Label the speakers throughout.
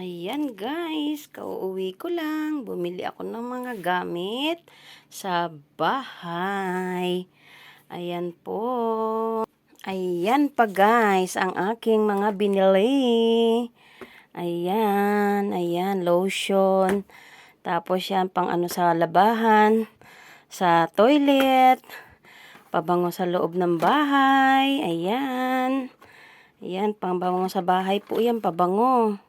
Speaker 1: Ayan guys, kauuwi ko lang. Bumili ako ng mga gamit sa bahay. Ayan po. Ayan pa guys, ang aking mga binili. Ayan, ayan, lotion. Tapos yan, pang ano sa labahan, sa toilet, pabango sa loob ng bahay. Ayan. Ayan, pangbango sa bahay po yan, pabango.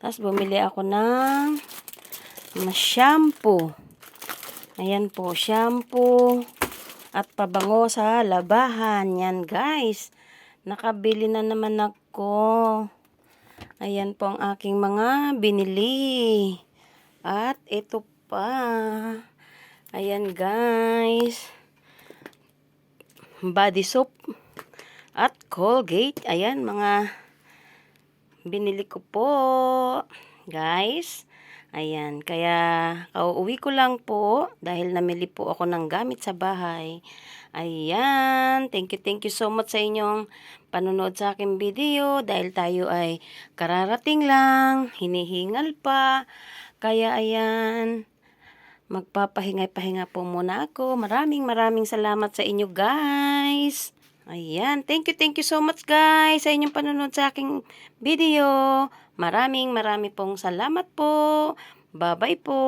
Speaker 1: Tapos bumili ako ng shampoo. Ayan po, shampoo at pabango sa labahan. Yan guys. Nakabili na naman ako. Ayan po ang aking mga binili. At ito pa. Ayan guys. Body soap at Colgate. Ayan mga binili ko po. Guys, ayan. Kaya, kauuwi ko lang po dahil namili po ako ng gamit sa bahay. Ayan. Thank you, thank you so much sa inyong panonood sa aking video dahil tayo ay kararating lang, hinihingal pa. Kaya, ayan. Magpapahinga-pahinga po muna ako. Maraming maraming salamat sa inyo guys. Ayan. Thank you, thank you so much guys sa inyong panonood sa aking video. Maraming maraming pong salamat po. Bye-bye po.